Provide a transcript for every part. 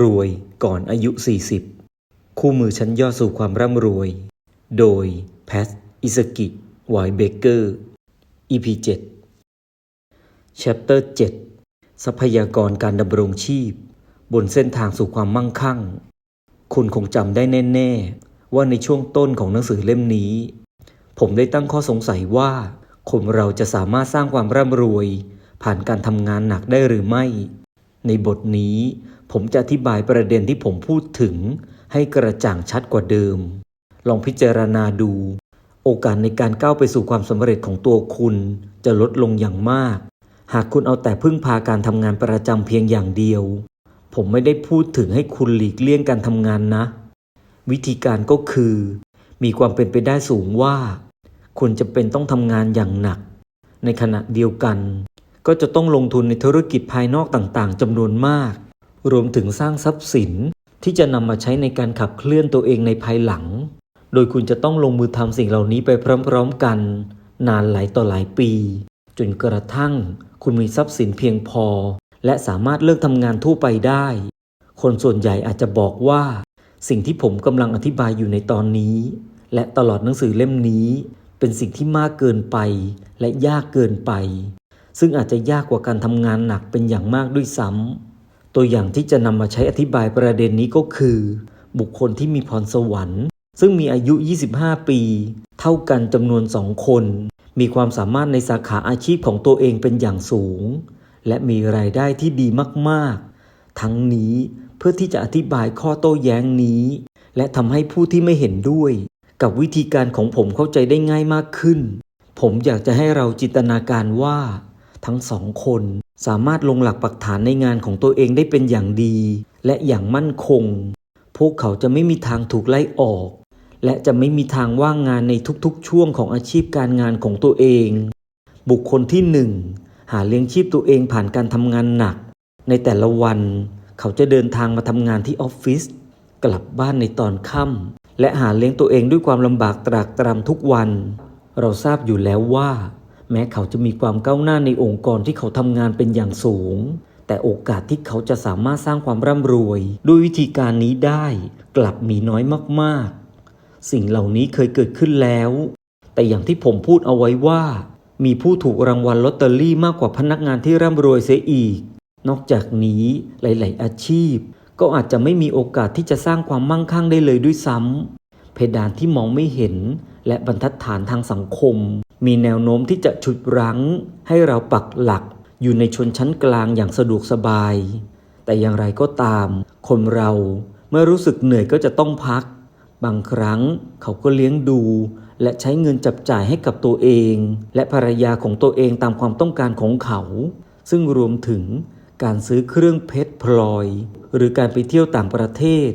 รวยก่อนอายุ 40 คู่มือชั้นยอดสู่ความร่ำรวย โดย แพท อิสกิไวเบเกอร์ EP 7 Chapter 7 ทรัพยากรการดำรงชีพ บนเส้นทางสู่ความมั่งคั่ง คุณคงจำได้แน่ ๆ ว่าในช่วงต้นของหนังสือเล่มนี้ ผมได้ตั้งข้อสงสัยว่า คนเราจะสามารถสร้างความร่ำรวย ผ่านการทำงานหนักได้หรือไม่ ในบทนี้ ผมจะอธิบายประเด็นที่ผมพูดถึง ให้กระจ่างชัดกว่าเดิม ลองพิจารณาดู โอกาสในการก้าวไปสู่ความสำเร็จของตัวคุณ จะลดลงอย่างมาก หากคุณเอาแต่พึ่งพาการทำงานประจำเพียงอย่างเดียว ผมไม่ได้พูดถึงให้คุณหลีกเลี่ยงการทำงานนะ วิธีการก็คือ มีความเป็นไปได้สูงว่า คุณจะเป็นต้องทำงานอย่างหนัก ในขณะเดียวกัน ก็จะต้องลงทุนในธุรกิจภายนอกต่างๆจำนวนมาก รวมถึงสร้างทรัพย์สินที่จะนำมาใช้ในการขับเคลื่อนตัวเองในภายหลัง โดยคุณจะต้องลงมือทำสิ่งเหล่านี้ไปพร้อมๆกัน นานหลายต่อหลายปี จนกระทั่ง คุณมีทรัพย์สินเพียงพอ และสามารถเลิกทำงานทั่วไปได้ คนส่วนใหญ่อาจจะบอกว่า สิ่งที่ผมกำลังอธิบายอยู่ในตอนนี้ และตลอดหนังสือเล่มนี้ เป็นสิ่งที่มากเกินไป และยากเกินไป ซึ่งอาจจะยากกว่าการทำงานหนักเป็นอย่างมากด้วยซ้ำ ตัวอย่างที่จะนำมาใช้อธิบายประเด็นนี้ก็คือ บุคคลที่มีพรสวรรค์ ซึ่งมีอายุ 25 ปี เท่ากันจำนวนสองคน มีความสามารถในสาขาอาชีพของตัวเองเป็นอย่างสูง และมีรายได้ที่ดีมากๆ ทั้งนี้เพื่อที่จะอธิบายข้อโต้แย้งนี้ และทำให้ผู้ที่ไม่เห็นด้วย กับวิธีการของผมเข้าใจได้ง่ายมากขึ้น ผมอยากจะให้เราจินตนาการว่า ทั้งสองคน สามารถลงหลักปักฐานในงานของตัวเองได้เป็นอย่างดี และอย่างมั่นคง พวกเขาจะไม่มีทางถูกไล่ออก และจะไม่มีทางว่างงานในทุกๆ ช่วงของอาชีพการงานของตัวเอง บุคคลที่หนึ่งหาเลี้ยงชีพตัวเองผ่านการทำงานหนัก ในแต่ละวัน เขาจะเดินทางมาทำงานที่ออฟฟิศกลับบ้านในตอนค่ำและหาเลี้ยงตัวเองด้วยความลำบากตรากตรำทุกวัน เราทราบอยู่แล้วว่า แม้เขาจะมีความก้าวหน้าในองค์กรที่เขาทำงานเป็นอย่างสูง แต่โอกาสที่เขาจะสามารถสร้างความร่ำรวย ด้วยวิธีการนี้ได้กลับมีน้อยมากๆ สิ่งเหล่านี้เคยเกิดขึ้นแล้ว แต่อย่างที่ผมพูดเอาไว้ว่า มีผู้ถูกรางวัลลอตเตอรี่มากกว่าพนักงานที่ร่ำรวยเสียอีก นอกจากนี้หลาย ๆ อาชีพ ก็อาจจะไม่มีโอกาสที่จะสร้างความมั่งคั่งได้เลยด้วยซ้ำเพดานที่มองไม่เห็น และบรรทัดฐานทางสังคม มีแนวโน้มที่จะฉุดรั้ง ให้เราปักหลักอยู่ในชนชั้นกลางอย่างสะดวกสบาย แต่อย่างไรก็ตาม คนเราเมื่อรู้สึกเหนื่อยก็จะต้องพัก บางครั้งเขาก็เลี้ยงดู และใช้เงินจับจ่ายให้กับตัวเอง และภรรยาของตัวเองตามความต้องการของเขา ซึ่งรวมถึงการซื้อเครื่องเพชรพลอย หรือการไปเที่ยวต่างประเทศ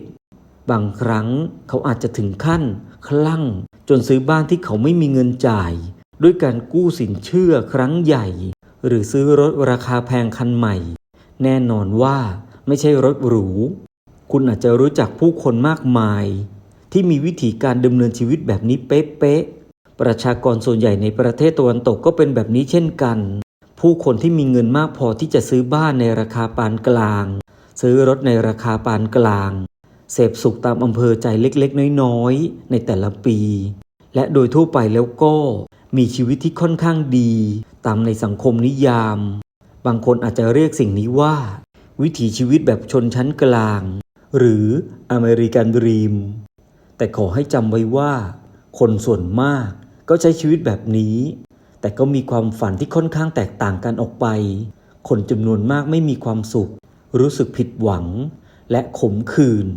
บางครั้งเขาอาจจะถึงขั้น คลั่ง จนซื้อบ้านที่เขาไม่มีเงินจ่าย ด้วยการกู้สินเชื่อครั้งใหญ่ หรือซื้อรถราคาแพงคันใหม่ แน่นอนว่าไม่ใช่รถหรู คุณอาจจะรู้จักผู้คนมากมาย ที่มีวิธีการดำเนินชีวิตแบบนี้เป๊ะๆประชากรส่วนใหญ่ในประเทศตะวันตกก็เป็นแบบนี้เช่นกัน ผู้คนที่มีเงินมากพอที่จะซื้อบ้านในราคาปานกลาง ซื้อรถในราคาปานกลาง เสพสุขตามอำเภอใจเล็กๆ น้อยๆ ในแต่ละปี และโดยทั่วไปแล้วก็มีชีวิตที่ค่อนข้างดี ตามในสังคมนิยาม บางคนอาจจะเรียกสิ่งนี้ว่า วิถีชีวิตแบบชนชั้นกลาง หรืออเมริกันดรีม แต่ขอให้จำไว้ว่า คนส่วนมากก็ใช้ชีวิตแบบนี้ แต่ก็มีความฝันที่ค่อนข้างแตกต่างกันออกไป คนจำนวนมากไม่มีความสุข รู้สึกผิดหวัง และขมขื่น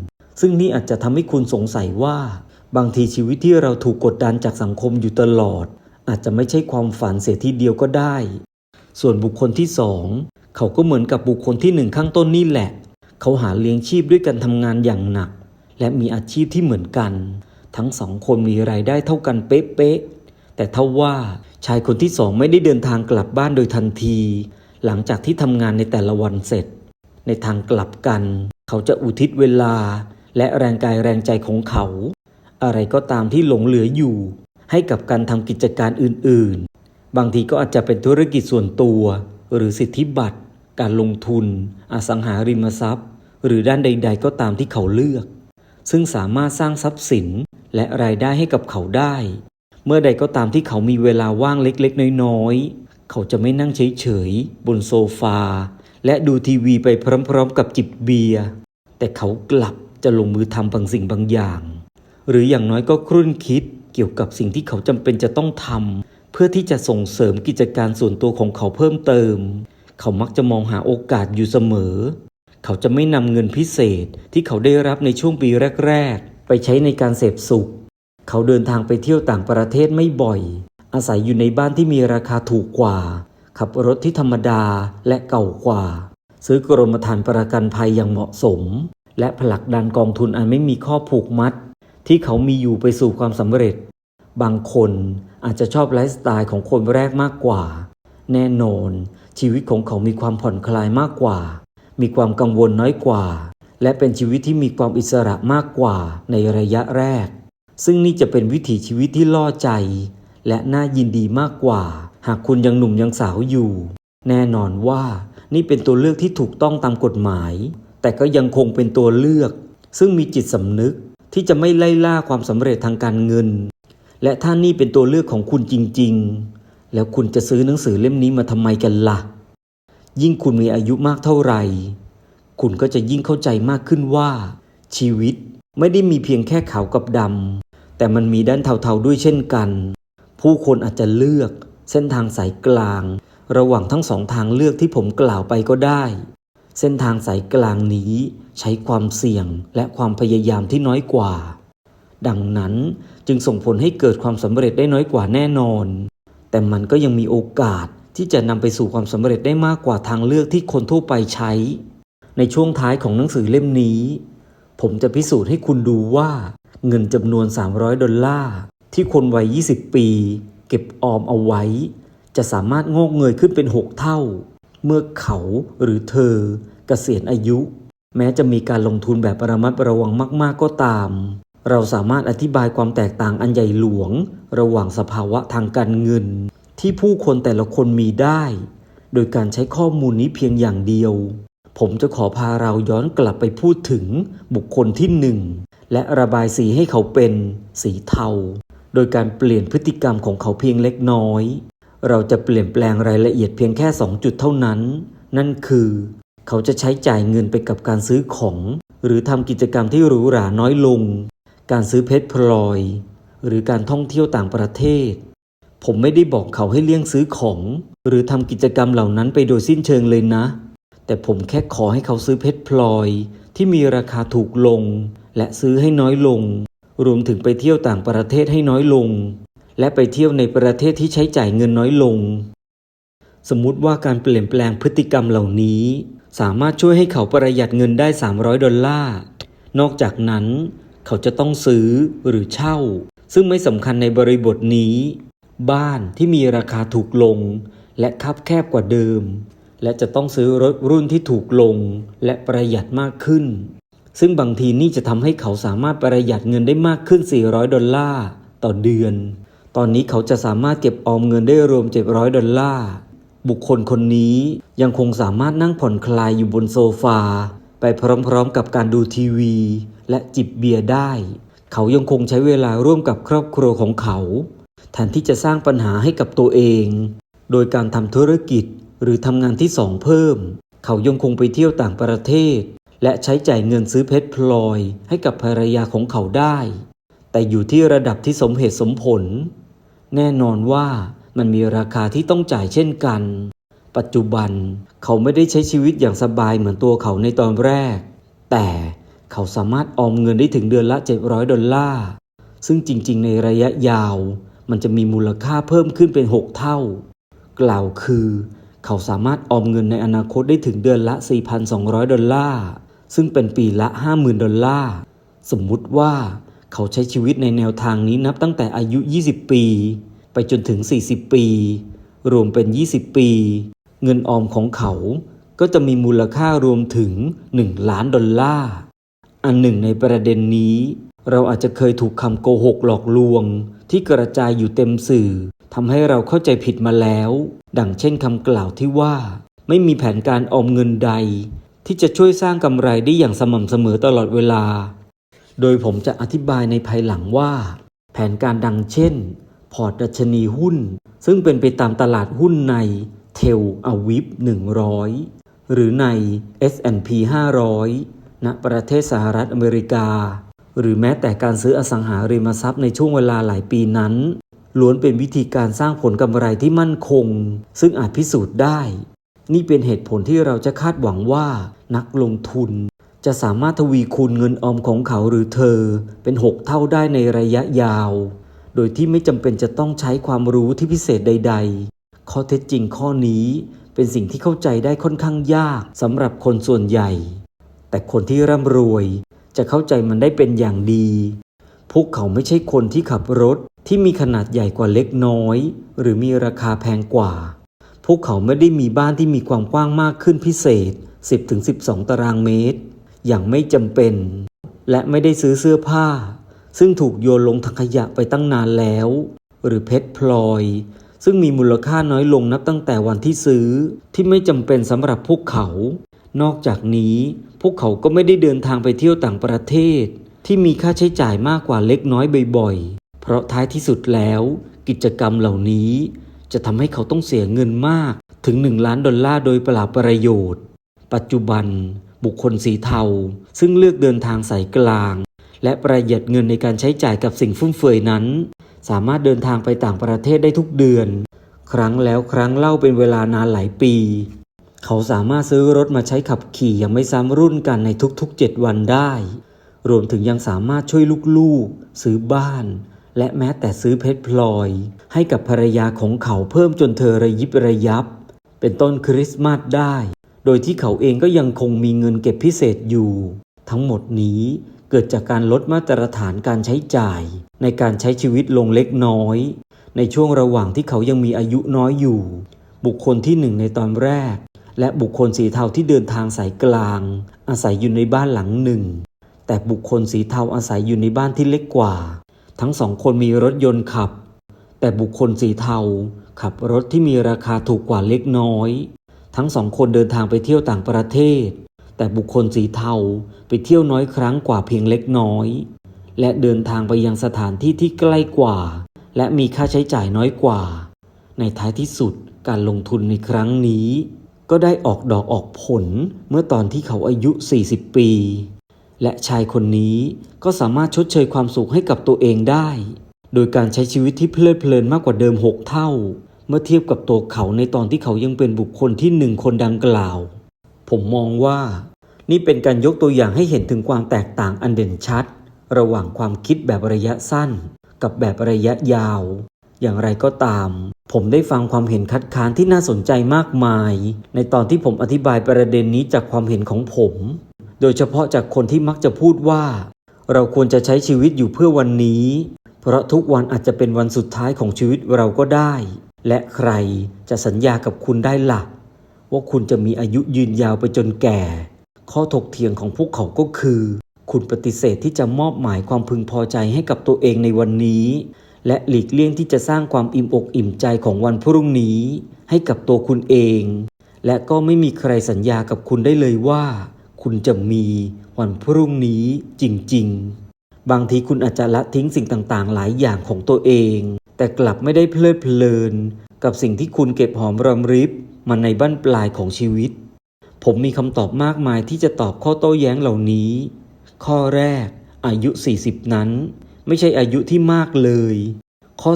ซึ่งนี่อาจจะทำให้คุณสงสัยว่า บางทีชีวิตที่เราถูกกดดันจากสังคมอยู่ตลอด อาจจะไม่ใช่ความฝันเสียทีเดียวก็ได้ ส่วนบุคคลที่สองเขาก็เหมือนกับบุคคลที่หนึ่งข้างต้นนี่แหละ เขาหาเลี้ยงชีพด้วยการทำงานอย่างหนัก และมีอาชีพที่เหมือนกัน ทั้งสองคนมีรายได้เท่ากันเป๊ะๆแต่เท่าว่าชายคนที่สองไม่ได้เดินทางกลับบ้านโดยทันที หลังจากที่ทำงานในแต่ละวันเสร็จ ในทางกลับกัน เขาจะอุทิศเวลา และแรงกายแรงใจของเขา อะไรก็ตามที่หลงเหลืออยู่ ให้กับการทำกิจการอื่นๆ บางทีก็อาจจะเป็นธุรกิจส่วนตัว หรือสิทธิบัตร การลงทุน อสังหาริมทรัพย์ หรือด้านใด ๆ ก็ตามที่เขาเลือก ซึ่งสามารถสร้างทรัพย์สินและรายได้ให้กับเขาได้ เมื่อใดก็ตามที่เขามีเวลาว่างเล็กๆ น้อยๆ เขาจะไม่นั่งเฉยๆ บนโซฟา และดูทีวีไปพร้อมๆ กับจิบเบียร์แต่เขากลับ จะลงมือทำบางสิ่งบางอย่าง หรืออย่างน้อยก็ครุ่นคิดเกี่ยวกับสิ่งที่เขาจำเป็นจะต้องทำเพื่อที่จะส่งเสริมกิจการส่วนตัวของเขาเพิ่มเติม เขามักจะมองหาโอกาสอยู่เสมอ เขาจะไม่นำเงินพิเศษที่เขาได้รับในช่วงปีแรก ๆ ไปใช้ในการเสพสุข เขาเดินทางไปเที่ยวต่างประเทศไม่บ่อย อาศัยอยู่ในบ้านที่มีราคาถูกกว่า ขับรถที่ธรรมดาและเก่ากว่า ซื้อกรมธรรม์ประกันภัยอย่างเหมาะสม และผลักดันกองทุนอันไม่มีข้อผูกมัด ที่เขามีอยู่ไปสู่ความสำเร็จ บางคนอาจจะชอบไลฟ์สไตล์ของคนแรกมากกว่า แน่นอน ชีวิตของเขามีความผ่อนคลายมากกว่า มีความกังวลน้อยกว่า และเป็นชีวิตที่มีความอิสระมากกว่าในระยะแรก ซึ่งนี่จะเป็นวิถีชีวิตที่ล่อใจ และน่ายินดีมากกว่า หากคุณยังหนุ่มยังสาวอยู่ แน่นอนว่านี่เป็นตัวเลือกที่ถูกต้องตามกฎหมาย แต่ก็ยังคงเป็นตัวเลือก ซึ่งมีจิตสำนึกที่จะไม่ไล่ล่าความสำเร็จทางการเงิน และถ้านี่เป็นตัวเลือกของคุณจริง ๆ แล้วคุณจะซื้อหนังสือเล่มนี้มาทำไมกันล่ะ ยิ่งคุณมีอายุมากเท่าไหร่ คุณก็จะยิ่งเข้าใจมากขึ้นว่า ชีวิตไม่ได้มีเพียงแค่ขาวกับดำแต่มันมีด้านเทาๆด้วยเช่นกัน ผู้คนอาจจะเลือกเส้นทางสายกลาง ระหว่างทั้งสองทางเลือกที่ผมกล่าวไปก็ได้ เส้นทางสายกลางนี้ใช้ความเสี่ยงและความพยายามที่น้อยกว่า ดังนั้นจึงส่งผลให้เกิดความสำเร็จได้น้อยกว่าแน่นอน แต่มันก็ยังมีโอกาสที่จะนำไปสู่ความสำเร็จได้มากกว่าทางเลือกที่คนทั่วไปใช้ ในช่วงท้ายของหนังสือเล่มนี้ ผมจะพิสูจน์ให้คุณดูว่าเงินจำนวน 300 ดอลลาร์ที่คนวัย 20 ปี เก็บออมเอาไว้ จะสามารถงอกเงยขึ้นเป็น 6 เท่า เมื่อเขาหรือเธอเกษียณอายุ แม้จะมีการลงทุนแบบระมัดระวังมาก ๆ ก็ตาม เราสามารถอธิบายความแตกต่างอันใหญ่หลวง ระหว่างสภาวะทางการเงิน ที่ผู้คนแต่ละคนมีได้ โดยการใช้ข้อมูลนี้เพียงอย่างเดียว ผมจะขอพาเราย้อนกลับไปพูดถึงบุคคลที่หนึ่งและระบายสีให้เขาเป็นสีเทา โดยการเปลี่ยนพฤติกรรมของเขาเพียงเล็กน้อย เราจะเปลี่ยนแปลงรายละเอียดเพียงแค่ 2 จุดเท่านั้น นั่นคือ เขาจะใช้จ่ายเงินไปกับการซื้อของ หรือทำกิจกรรมที่หรูหราน้อยลง การซื้อเพชรพลอย หรือการท่องเที่ยวต่างประเทศ ผมไม่ได้บอกเขาให้เลี่ยงซื้อของ หรือทำกิจกรรมเหล่านั้นไปโดยสิ้นเชิงเลยนะ แต่ผมแค่ขอให้เขาซื้อเพชรพลอย ที่มีราคาถูกลง และซื้อให้น้อยลง รวมถึงไปเที่ยวต่างประเทศให้น้อยลง และไปเที่ยวในประเทศที่ใช้จ่ายเงินน้อยลง สมมุติว่าการเปลี่ยนแปลงพฤติกรรมเหล่านี้ สามารถช่วยให้เขาประหยัดเงินได้ 300 ดอลลาร์ นอกจากนั้น เขาจะต้องซื้อหรือเช่า ซึ่งไม่สำคัญในบริบทนี้ บ้านที่มีราคาถูกลง และคับแคบกว่าเดิม และจะต้องซื้อรถรุ่นที่ถูกลง และประหยัดมากขึ้นซึ่งบางทีนี่จะทำให้เขาสามารถประหยัดเงินได้มากขึ้น 400 ดอลลาร์ต่อเดือน ตอนนี้เขาจะสามารถเก็บออมเงินได้รวม 700 ดอลลาร์ บุคคลคนนี้ยังคงสามารถนั่งผ่อนคลายอยู่บนโซฟา ไปพร้อมๆกับการดูทีวี และจิบเบียร์ได้ เขายังคงใช้เวลาร่วมกับครอบครัวของเขาแทนที่จะสร้างปัญหาให้กับตัวเอง โดยการทำธุรกิจหรือทำงานที่สองเพิ่ม เขายังคงไปเที่ยวต่างประเทศ และใช้จ่ายเงินซื้อเพชรพลอยให้กับภรรยาของเขาได้ แต่อยู่ที่ระดับที่สมเหตุสมผล แน่นอนว่ามันมีราคาที่ต้องจ่ายเช่นกัน ปัจจุบันเขาไม่ได้ใช้ชีวิตอย่างสบายเหมือนตัวเขาในตอนแรก แต่เขาสามารถออมเงินได้ถึงเดือนละ 700 ดอลลาร์ ซึ่งจริงๆ ในระยะยาว มันจะมีมูลค่าเพิ่มขึ้นเป็น 6 เท่า กล่าวคือ เขาสามารถออมเงินในอนาคตได้ถึงเดือนละ 4,200 ดอลลาร์ ซึ่งเป็นปีละ 50,000 ดอลลาร์ สมมุติว่า เขาใช้ชีวิตในแนวทางนี้นับตั้งแต่อายุ 20 ปี ไปจนถึง 40 ปี รวมเป็น 20 ปี เงินออมของเขาก็จะมีมูลค่ารวมถึง 1 ล้านดอลลาร์ อันหนึ่งในประเด็นนี้ เราอาจจะเคยถูกคำโกหกหลอกลวง ที่กระจายอยู่เต็มสื่อทำให้เราเข้าใจผิดมาแล้ว ดังเช่นคำกล่าวที่ว่า ไม่มีแผนการออมเงินใด ที่จะช่วยสร้างกำไรได้อย่างสม่ำเสมอตลอดเวลา โดยผมจะอธิบายในภายหลังว่า แผนการดังเช่น พอร์ตดัชนีหุ้น ซึ่งเป็นไปตามตลาดหุ้นในเทลอวิฟ100 หรือใน S&P 500 ณ ประเทศสหรัฐอเมริกา หรือแม้แต่การซื้ออสังหาริมทรัพย์ในช่วงเวลาหลายปีนั้น ล้วนเป็นวิธีการสร้างผลกำไรที่มั่นคง ซึ่งอาจพิสูจน์ได้ นี่เป็นเหตุผลที่เราจะคาดหวังว่านักลงทุน จะสามารถทวีคูณเงินออมของเขาหรือเธอเป็น 6 เท่าได้ในระยะยาว โดยที่ไม่จำเป็นจะต้องใช้ความรู้ที่พิเศษใด ๆ ข้อเท็จจริงข้อนี้เป็นสิ่งที่เข้าใจได้ค่อนข้างยากสำหรับคนส่วนใหญ่ แต่คนที่ร่ำรวยจะเข้าใจมันได้เป็นอย่างดี พวกเขาไม่ใช่คนที่ขับรถที่มีขนาดใหญ่กว่าเล็กน้อย หรือมีราคาแพงกว่า พวกเขาไม่ได้มีบ้านที่มีความกว้างมากขึ้นพิเศษ 10-12 ตารางเมตร อย่างไม่จำเป็น และไม่ได้ซื้อเสื้อผ้า ซึ่งถูกโยนลงถังขยะไปตั้งนานแล้ว หรือเพชรพลอย ซึ่งมีมูลค่าน้อยลงนับตั้งแต่วันที่ซื้อที่ไม่จำเป็นสำหรับพวกเขา นอกจากนี้ พวกเขาก็ไม่ได้เดินทางไปเที่ยวต่างประเทศ ที่มีค่าใช้จ่ายมากกว่าเล็กน้อยบ่อยๆ เพราะท้ายที่สุดแล้ว กิจกรรมเหล่านี้ จะทำให้เขาต้องเสียเงินมากถึง 1 ล้านดอลลาร์โดยเปล่าประโยชน์ ปัจจุบัน บุคคลสีเทา ซึ่งเลือกเดินทางสายกลาง และประหยัดเงินในการใช้จ่ายกับสิ่งฟุ่มเฟือยนั้น สามารถเดินทางไปต่างประเทศได้ทุกเดือน ครั้งแล้วครั้งเล่าเป็นเวลานานหลายปี เขาสามารถซื้อรถมาใช้ขับขี่อย่างไม่ซ้ำรุ่นกันในทุกๆ 7 วันได้ รวมถึงยังสามารถช่วยลูกๆ ซื้อบ้าน และแม้แต่ซื้อเพชรพลอย ให้กับภรรยาของเขาเพิ่มจนเธอระยิบระยับ เป็นต้นคริสต์มาสได้ โดยที่เขาเองก็ยังคงมีเงินเก็บพิเศษอยู่ ทั้งหมดนี้เกิดจากการลดมาตรฐานการใช้จ่าย ในการใช้ชีวิตลงเล็กน้อย ในช่วงระหว่างที่เขายังมีอายุน้อยอยู่ บุคคลที่หนึ่งในตอนแรก และบุคคลสีเทาที่เดินทางสายกลาง อาศัยอยู่ในบ้านหลังหนึ่ง แต่บุคคลสีเทาอาศัยอยู่ในบ้านที่เล็กกว่า ทั้งสองคนมีรถยนต์ขับ แต่บุคคลสีเทาขับรถที่มีราคาถูกกว่าเล็กน้อย ทั้งสองคนเดินทางไปเที่ยวต่างประเทศ แต่บุคคลสีเทาไปเที่ยวน้อยครั้งกว่าเพียงเล็กน้อย และเดินทางไปยังสถานที่ที่ใกล้กว่า และมีค่าใช้จ่ายน้อยกว่า ในท้ายที่สุดการลงทุนในครั้งนี้ ก็ได้ออกดอกออกผลเมื่อตอนที่เขาอายุ 40 ปี และชายคนนี้ก็สามารถชดเชยความสุขให้กับตัวเองได้ โดยการใช้ชีวิตที่เพลิดเพลินมากกว่าเดิม 6 เท่า เมื่อเทียบกับตัวเขาในตอนที่เขายังเป็นบุคคลที่หนึ่งคนดังกล่าว ผมมองว่า นี่เป็นการยกตัวอย่างให้เห็นถึงความแตกต่างอันเด่นชัด ระหว่างความคิดแบบระยะสั้น กับแบบระยะยาว อย่างไรก็ตาม ผมได้ฟังความเห็นคัดค้านที่น่าสนใจมากมาย ในตอนที่ผมอธิบายประเด็นนี้จากความเห็นของผม โดยเฉพาะจากคนที่มักจะพูดว่า เราควรจะใช้ชีวิตอยู่เพื่อวันนี้ เพราะทุกวันอาจจะเป็นวันสุดท้ายของชีวิตเราก็ได้ และใครจะสัญญากับคุณได้ล่ะ ว่าคุณจะมีอายุยืนยาวไปจนแก่ ข้อถกเถียงของพวกเขาก็คือ คุณปฏิเสธที่จะมอบหมายความพึงพอใจให้กับตัวเองในวันนี้ และหลีกเลี่ยงที่จะสร้างความอิ่มอกอิ่มใจของวันพรุ่งนี้ ให้กับตัวคุณเอง และก็ไม่มีใครสัญญากับคุณได้เลยว่า คุณจะมีวันพรุ่งนี้จริง ๆ บางทีคุณอาจจะละทิ้งสิ่งต่างๆ หลายอย่างของตัวเอง แต่กลับไม่ได้เพลิดเพลิน กับสิ่งที่คุณเก็บหอมรอมริบมาในบั้นปลายของชีวิต ผมมีคำตอบมากมายที่จะตอบข้อโต้แย้งเหล่านี้ ข้อแรก อายุ 40 นั้น ไม่ใช่อายุที่มากเลย ข้อ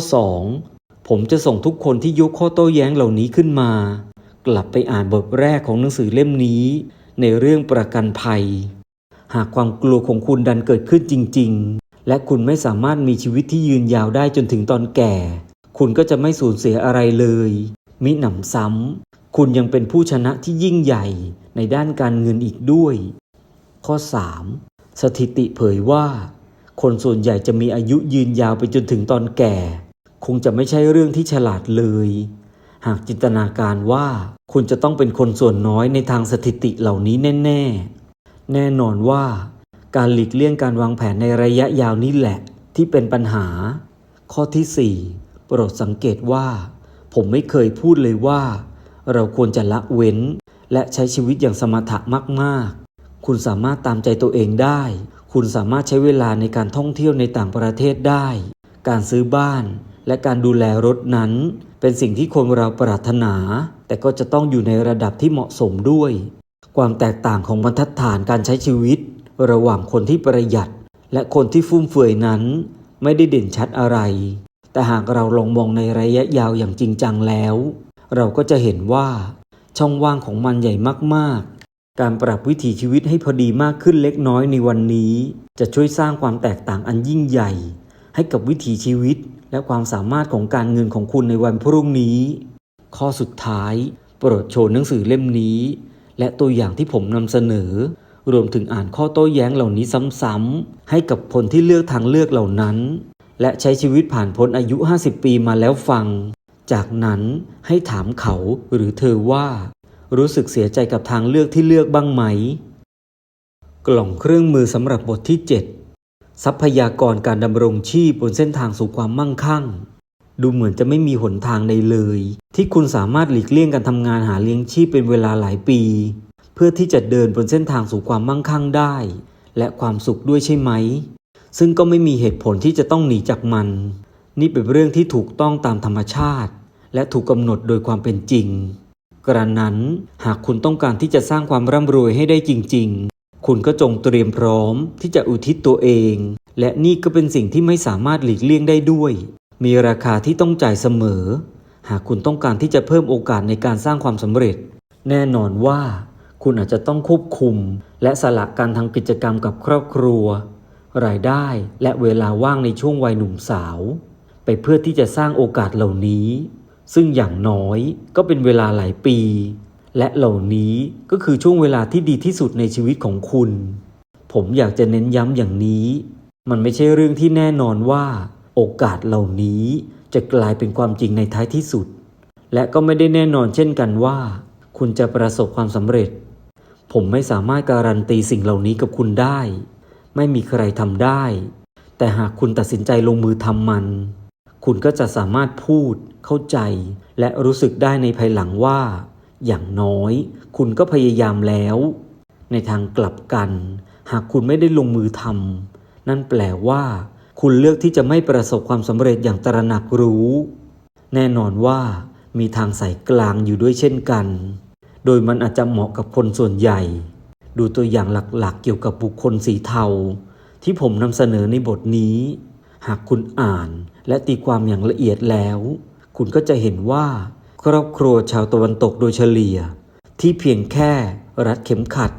2 ผมจะส่งทุกคนที่ยกข้อโต้แย้งเหล่านี้ขึ้นมา กลับไปอ่านบทแรกของหนังสือเล่มนี้ ในเรื่องประกันภัย หากความกลัวของคุณดันเกิดขึ้นจริง และคุณไม่สามารถมีชีวิตที่ยืนยาวได้จนถึงตอนแก่ คุณก็จะไม่สูญเสียอะไรเลย มิหนำซ้ำ คุณยังเป็นผู้ชนะที่ยิ่งใหญ่ในด้านการเงินอีกด้วย ข้อ 3. สถิติเผยว่า คนส่วนใหญ่จะมีอายุยืนยาวไปจนถึงตอนแก่ คงจะไม่ใช่เรื่องที่ฉลาดเลย หากจินตนาการว่าคุณจะต้องเป็นคนส่วนน้อยในทางสถิติเหล่านี้แน่ ๆ แน่นอนว่า การหลีกเลี่ยงการวางแผนในระยะยาวนี่แหละ ที่เป็นปัญหา ข้อที่ 4 โปรดสังเกตว่า ผมไม่เคยพูดเลยว่า เราควรจะละเว้น และใช้ชีวิตอย่างสมถะมาก ๆ คุณสามารถตามใจตัวเองได้ คุณสามารถใช้เวลาในการท่องเที่ยวในต่างประเทศได้ การซื้อบ้าน และการดูแลรถนั้น เป็นสิ่งที่คนเราปรารถนา แต่ก็จะต้องอยู่ในระดับที่เหมาะสมด้วย ความแตกต่างของบรรทัดฐานการใช้ชีวิต ระหว่างคนที่ประหยัด และคนที่ฟุ่มเฟือยนั้น ไม่ได้เด่นชัดอะไร แต่หากเราลองมองในระยะยาวอย่างจริงจังแล้ว เราก็จะเห็นว่า ช่องว่างของมันใหญ่มากๆ การปรับวิถีชีวิตให้พอดีมากขึ้นเล็กน้อยในวันนี้ จะช่วยสร้างความแตกต่างอันยิ่งใหญ่ ให้กับวิถีชีวิต และความสามารถของการเงินของคุณในวันพรุ่งนี้ ข้อสุดท้าย โปรดโชว์หนังสือเล่มนี้และตัวอย่างที่ผมนำเสนอ รวมถึงอ่านข้อโต้แย้งเหล่านี้ซ้ำๆให้กับคนที่เลือกทางเลือกเหล่านั้น และใช้ชีวิตผ่านพ้นอายุ 50 ปีมาแล้วฟัง จากนั้นให้ถามเขาหรือเธอว่า รู้สึกเสียใจกับทางเลือกที่เลือกบ้างไหม กล่องเครื่องมือสำหรับบทที่ 7 ทรัพยากรการดำรงชีพบนเส้นทางสู่ความมั่งคั่ง ดูเหมือนจะไม่มีหนทางใดเลย ที่คุณสามารถหลีกเลี่ยงการทำงานหาเลี้ยงชีพเป็นเวลาหลายปี เพื่อที่จะเดินบนเส้นทางสู่ความมั่งคั่งได้ และความสุขด้วยใช่ไหม ซึ่งก็ไม่มีเหตุผลที่จะต้องหนีจากมัน นี่เป็นเรื่องที่ถูกต้องตามธรรมชาติ และถูกกำหนดโดยความเป็นจริง กระนั้นหากคุณต้องการที่จะสร้างความร่ำรวยให้ได้จริง ๆ คุณก็จงเตรียมพร้อมที่จะอุทิศตัวเอง และนี่ก็เป็นสิ่งที่ไม่สามารถหลีกเลี่ยงได้ด้วย มีราคาที่ต้องจ่ายเสมอ หากคุณต้องการที่จะเพิ่มโอกาสในการสร้างความสำเร็จ แน่นอนว่า คุณอาจจะต้องควบคุม และสละการทำกิจกรรมกับครอบครัว รายได้และเวลาว่างในช่วงวัยหนุ่มสาว ไปเพื่อที่จะสร้างโอกาสเหล่านี้ ซึ่งอย่างน้อยก็เป็นเวลาหลายปี และเหล่านี้ก็คือช่วงเวลาที่ดีที่สุดในชีวิตของคุณ ผมอยากจะเน้นย้ำอย่างนี้ มันไม่ใช่เรื่องที่แน่นอนว่า โอกาสเหล่านี้จะกลายเป็นความจริงในท้ายที่สุด และก็ไม่ได้แน่นอนเช่นกันว่า คุณจะประสบความสำเร็จ ผมไม่สามารถการันตีสิ่งเหล่านี้กับคุณได้ ไม่มีใครทำได้ แต่หากคุณตัดสินใจลงมือทำมัน คุณก็จะสามารถพูด เข้าใจ และรู้สึกได้ในภายหลังว่า อย่างน้อย คุณก็พยายามแล้ว ในทางกลับกัน หากคุณไม่ได้ลงมือทำนั่นแปลว่า คุณเลือกที่จะไม่ประสบความสำเร็จอย่างตระหนักรู้ แน่นอนว่า มีทางสายกลางอยู่ด้วยเช่นกัน โดยมันอาจจะเหมาะกับคนส่วนใหญ่ ดูตัวอย่างหลักๆ เกี่ยวกับบุคคลสีเทา ที่ผมนำเสนอในบทนี้ หากคุณอ่านและตีความอย่างละเอียดแล้ว คุณก็จะเห็นว่า ครอบครัวชาวตะวันตกโดยเฉลี่ย ที่เพียงแค่รัดเข็มขัด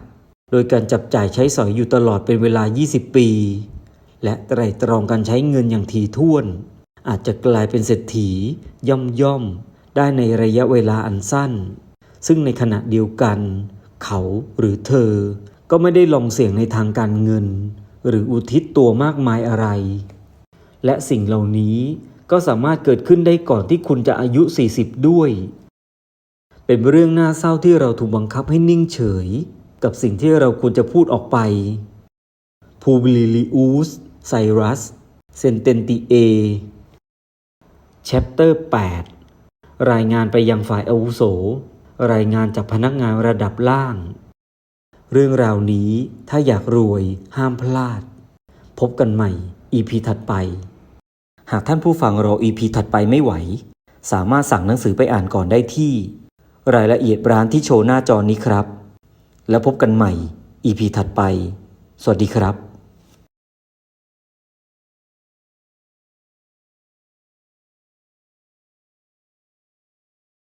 โดยการจับจ่ายใช้สอยอยู่ตลอดเป็นเวลา 20 ปี และไตรตรองการใช้เงินอย่างถี่ถ้วน อาจจะกลายเป็นเศรษฐีย่อมย่อมๆได้ในระยะเวลาอันสั้น ซึ่งในขณะเดียวกัน เขาหรือเธอ ก็ไม่ได้ลองเสี่ยงในทางการเงิน หรืออุทิศตัวมากมายอะไร และสิ่งเหล่านี้ก็สามารถเกิดขึ้นได้ก่อนที่คุณจะอายุ 40 ด้วย เป็นเรื่องน่าเศร้าที่เราถูกบังคับให้นิ่งเฉย กับสิ่งที่เราควรจะพูดออกไปพูบลิลิอุสไซรัส เซนเตนติเอแชปเตอร์8รายงานไปยังฝ่ายอาวุโส รายงานจากพนักงานระดับล่าง เรื่องราวนี้ถ้าอยากรวยห้ามพลาด พบกันใหม่ EP ถัดไป หากท่านผู้ฟังรอ EP ถัดไปไม่ไหว สามารถสั่งหนังสือไปอ่านก่อนได้ที่ รายละเอียดร้านที่โชว์หน้าจอนี้ครับ แล้วพบกันใหม่ EP ถัดไป สวัสดีครับ